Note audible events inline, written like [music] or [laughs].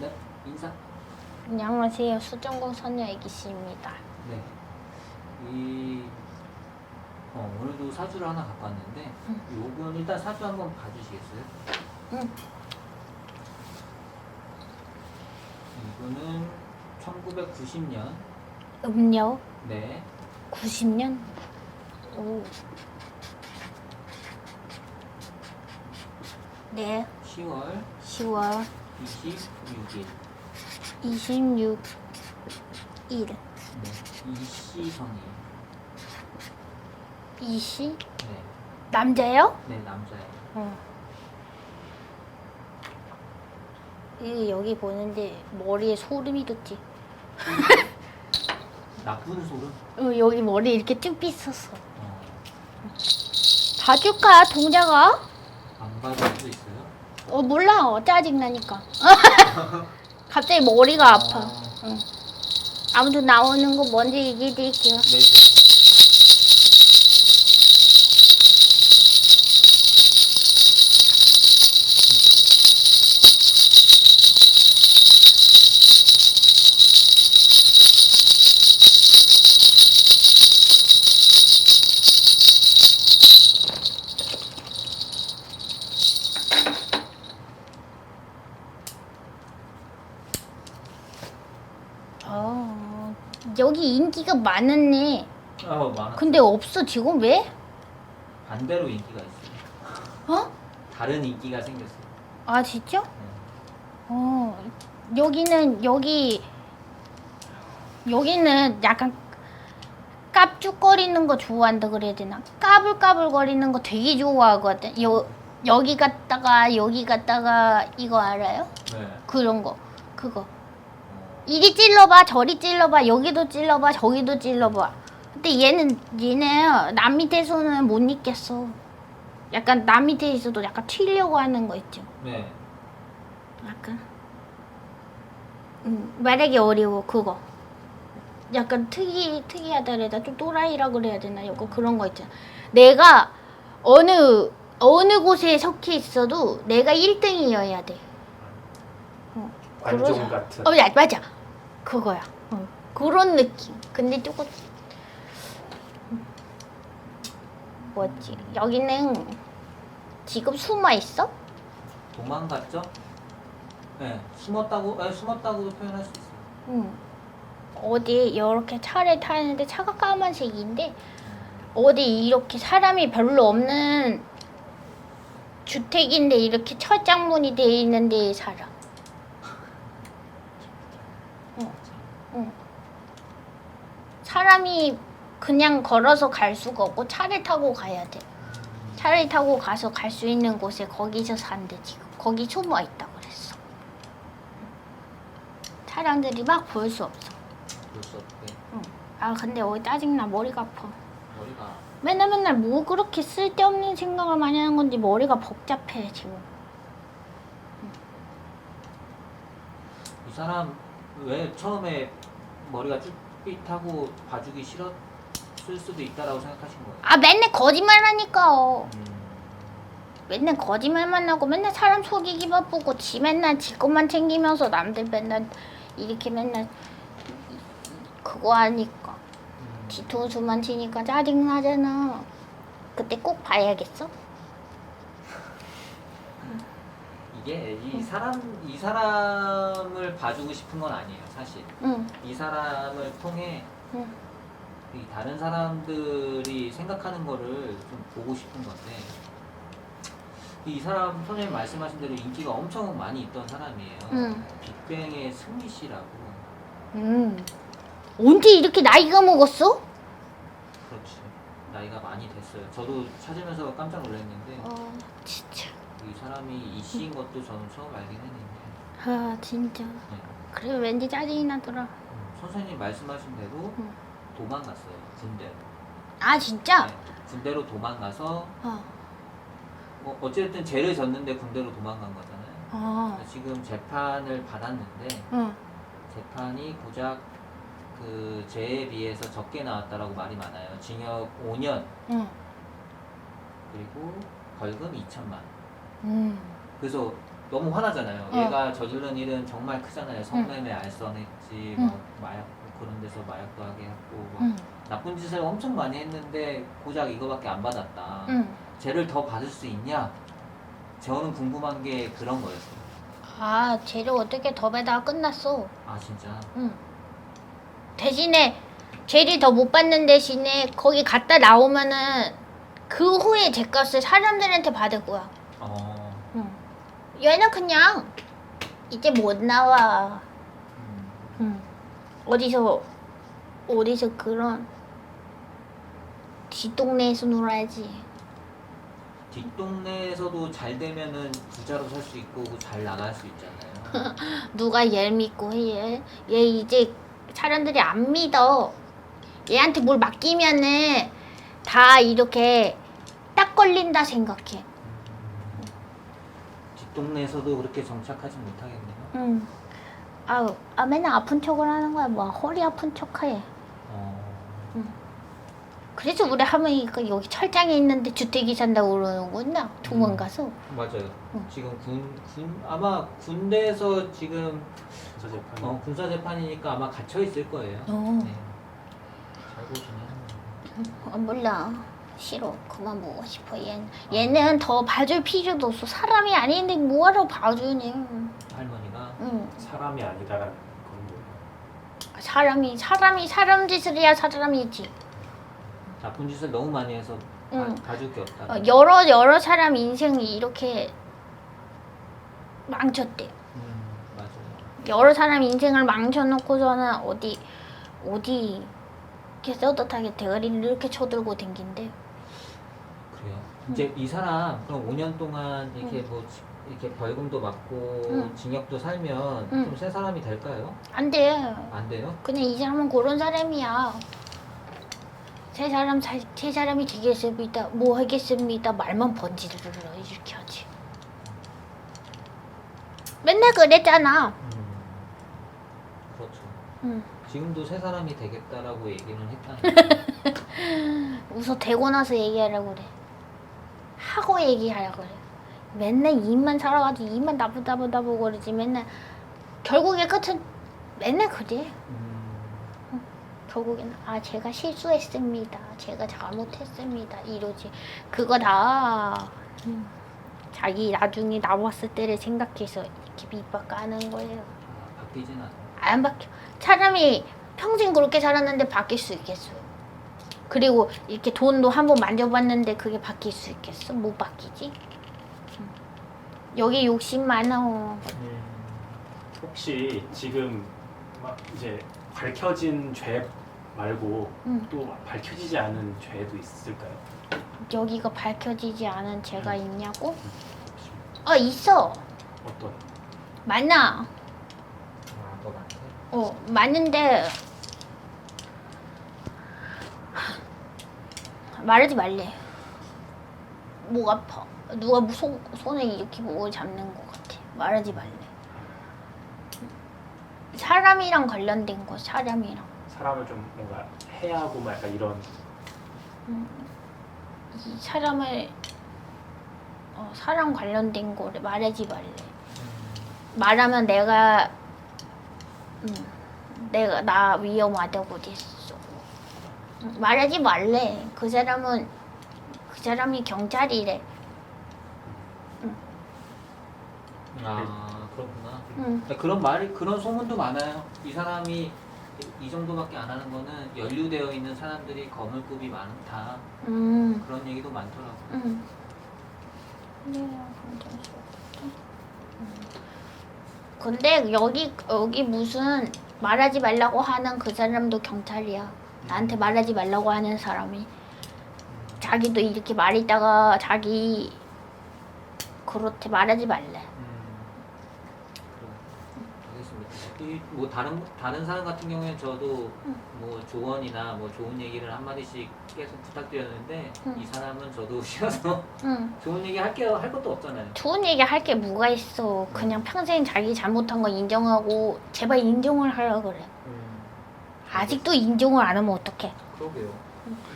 네, 인사. 안녕하세요. 수정공 소녀 애기씨입니다. 네. 이 어, 오늘도 사주를 하나 갖고 왔는데 응. 요건 일단 사주 한번 봐주시겠어요? 응. 이거는 1990년 음력 네 90년. 오. 네. 10월 10월 26일 26일. 네 이시성이에요. 이시 네, 남자요? 네 남자예요. 어. 이 여기 보는데 머리에 소름이 돋지. [laughs] 나쁜 소름? 어, 여기 머리 이렇게 쭉 빗었어. 어, 봐줄까 동자가? 안 받을 수도 있어요. 어 몰라. 어, 짜증 나니까. [laughs] 갑자기 머리가 아파. 어, 응. 아무튼 나오는 거 먼저 얘기해 드릴게요 네. 어, 여기 인기가 많았네 어, 많아. 근데 없어 지금 왜? 반대로 인기가 있어요. 어? 다른 인기가 생겼어요. 아 진짜? 네. 어 여기는 여기 여기는 약간 깝죽거리는 거 좋아한다 그래야 되나? 까불까불거리는 거 되게 좋아하거든 여, 여기 갔다가 여기 갔다가 이거 알아요? 네. 그런 거 그거 어, 이리 찔러봐 저리 찔러봐 여기도 찔러봐 저기도 찔러봐 근데 얘는 얘네 남 밑에서는 못 있겠어 약간 남 밑에 있어도 약간 튀려고 하는 거 있죠 네. 약간 음, 말하기 어려워 그거 약간 특이 특이하다 그래야 좀 또라이라 그래야 되나 이거 그런 거 있잖아 내가 어느 어느 곳에 속해 있어도 내가 1등이어야 돼 어, 관종 그러자. 같은. 어, 야, 맞아. 그거야. 어, 그런 느낌. 근데 조금 음, 뭐지? 여기는 지금 숨어 있어? 도망갔죠? 네. 숨었다고, 네, 숨었다고도 표현할 수 있어요. 응. 어디 이렇게 차를 타는데 차가 까만색인데 어디 이렇게 사람이 별로 없는 주택인데 이렇게 철장문이 돼 있는 데에 살아. 어, 어. 사람이 그냥 걸어서 갈 수가 없고 차를 타고 가야 돼. 차를 타고 가서 갈 수 있는 곳에 거기서 산대 지금. 거기 숨어 있다 그랬어. 사람들이 막 볼 수 없어. 볼수. 응. 아 근데 여기 짜증나 머리가 아파. 머리가. 맨날 맨날 뭐 그렇게 쓸데없는 생각을 많이 하는 건지 머리가 복잡해 지금. 이 사람 왜 처음에 머리가 쭈삣하고 봐주기 싫었을 수도 있다라고 생각하신 거예요? 아 맨날 거짓말 하니까. 음, 맨날 거짓말만 하고 맨날 사람 속이기 바쁘고 지 맨날 지 것만 챙기면서 남들 맨날 이렇게 맨날 그거 하니까 음, 뒤통수만 치니까 짜증나잖아. 그때 꼭 봐야겠어? 이게 이 사람 이 사람을 봐주고 싶은 건 아니에요, 사실. 응, 이 사람을 통해 응. 이 다른 사람들이 생각하는 거를 좀 보고 싶은 건데 이 사람 선생님 말씀하신 대로 인기가 엄청 많이 있던 사람이에요. 응. 빅뱅의 승리 씨라고. 음. 언제 이렇게 나이가 먹었어? 그렇지. 나이가 많이 됐어요. 저도 찾으면서 깜짝 놀랐는데 어, 진짜. 이 사람이 이 씨인 것도 저는 처음 알긴 했는데 아, 진짜. 네. 그래, 왠지 짜증이 나더라. 음, 선생님 말씀하신 대로 응. 도망갔어요. 군대로. 아, 진짜? 네. 군대로 도망가서 어. 뭐 어쨌든 죄를 졌는데 군대로 도망간 거잖아요. 어. 지금 재판을 받았는데 응. 재판이 고작 그 죄에 비해서 적게 나왔다라고 말이 많아요. 징역 5년 응. 그리고 벌금 2천만. 음. 그래서 너무 화나잖아요. 어. 얘가 저지른 일은 정말 크잖아요. 성매매 알선했지, 응. 막 마약 그런 데서 마약도 하게 했고 막 응, 나쁜 짓을 엄청 많이 했는데 고작 이거밖에 안 받았다. 응. 죄를 더 받을 수 있냐? 저는 궁금한 게 그런 거였어요. 아, 쟤를 어떻게 더 배다가 끝났어. 아 진짜. 응. 대신에 젤이 더못 받는 대신에 거기 갔다 나오면은 그 후에 제값을 사람들한테 받을 거야. 얘는 그냥 이제 못 나와. 음. 응. 어디서 어디서 그런 뒷동네에서 놀아야지. 뒷동네에서도 잘 되면은 부자로 살 수 있고 잘 나갈 수 있잖아요. [laughs] 누가 얘 믿고 해? 얘 이제 사람들이 안 믿어. 얘한테 뭘 맡기면은 다 이렇게 딱 걸린다 생각해. 뒷동네에서도 그렇게 정착하지 못하겠네요. 응. 아우, 아 맨날 아픈 척을 하는 거야. 뭐 허리 아픈 척해. 어. 그래서 우리 할머니가 여기 철장에 있는데 주택이 산다고 그러는구나. 도망가서. 맞아요. 응. 지금 군, 군 아마 군대에서 지금 군사 재판 어, 군사 재판이니까 아마 갇혀 있을 거예요. 어. 네. 살고 지내는 어, 몰라. 싫어. 그만 보고 싶어. 얘는, 얘는 더 봐줄 필요도 없어. 사람이 아닌데 뭐하러 봐주니. 할머니가 응. 사람이 아니다라는 그런 거예요. 사람이 사람이 사람 짓을 해야 사람이지. 나쁜 짓을 너무 많이 해서 응. 봐, 봐줄 게 없다. 어, 여러 여러 사람 인생이 이렇게 망쳤대. 음, 맞아요. 여러 사람 인생을 망쳐놓고서는 어디 어디 이렇게 떳떳하게 대가리를 이렇게 쳐들고 댕긴대. 이제 이 사람 그럼 5년 동안 이렇게 뭐 지- 이렇게 벌금도 받고 응. 징역도 살면 응. 좀새 사람이 될까요? 안 돼. 안 돼요? 그냥 이 사람은 그런 사람이야. 세 사람 사, 세 사람이 되겠습니다. 뭐 하겠습니다. 말만 번지르르 이렇게 하지. 맨날 그랬잖아. 음, 그렇죠. 응. 지금도 새 사람이 되겠다라고 얘기는 했다는 우선 되고 나서 얘기하라고 그래. 하고 얘기하라고 그래. 맨날 입만 살아가지고 입만 나부다부다부 그러지 맨날 결국에 끝은 맨날 그래. 음, 결국에는 아 제가 실수했습니다. 제가 잘못했습니다. 이러지. 그거 다 음, 자기 나중에 나왔을 때를 생각해서 이렇게 밑밥 까는 거예요. 아, 바뀌진 않아요. 안 바뀌어. 사람이 평생 그렇게 살았는데 바뀔 수 있겠어요. 그리고 이렇게 돈도 한번 만져봤는데 그게 바뀔 수 있겠어? 못 바뀌지. 음. 여기 욕심 많아. 음, 혹시 지금 막 이제 밝혀진 죄 말고 음. 또 밝혀지지 않은 죄도 있을까요? 여기가 밝혀지지 않은 죄가 있냐고? 혹시 어 있어. 어떤? 많아. 아, 더 많대. 어 많은데 말하지 말래. 목 아파. 누가 뭐 손, 손에 이렇게 목을 잡는 것 같아. 말하지 말래. 사람이랑 관련된 거, 사람이랑. 사람을 좀 뭔가 해하고 막 약간 이런 이 사람을 어, 사람 관련된 거를 말하지 말래. 음, 말하면 내가 음, 내가 나 위험하다고 됐어. 음, 말하지 말래. 그 사람은 그 사람이 경찰이래. 아, 그렇구나. 응. 네, 그런 말이 그런 소문도 많아요. 이 사람이 이 정도밖에 안 하는 거는 연루되어 있는 사람들이 거물급이 많다. 음. 그런 얘기도 많더라고. 음. 네, 음. 근데 여기 여기 무슨 말하지 말라고 하는 그 사람도 경찰이야. 나한테 말하지 말라고 하는 사람이 자기도 이렇게 말했다가 자기 그렇게 말하지 말래. 음. 알겠습니다. 이 뭐 다른 다른 사람 같은 경우에는 저도 음. 뭐 조언이나 뭐 좋은 얘기를 한 마디씩 계속 부탁드렸는데 음. 이 사람은 저도 [laughs] 싫어서 응. 좋은 얘기 할게요 할 것도 없잖아요. 좋은 얘기 할 게 뭐가 있어. 그냥 평생 자기 잘못한 거 인정하고 제발 인정을 하라 그래. 음, 아직도 인정을 안 하면 어떡해. 그러게요.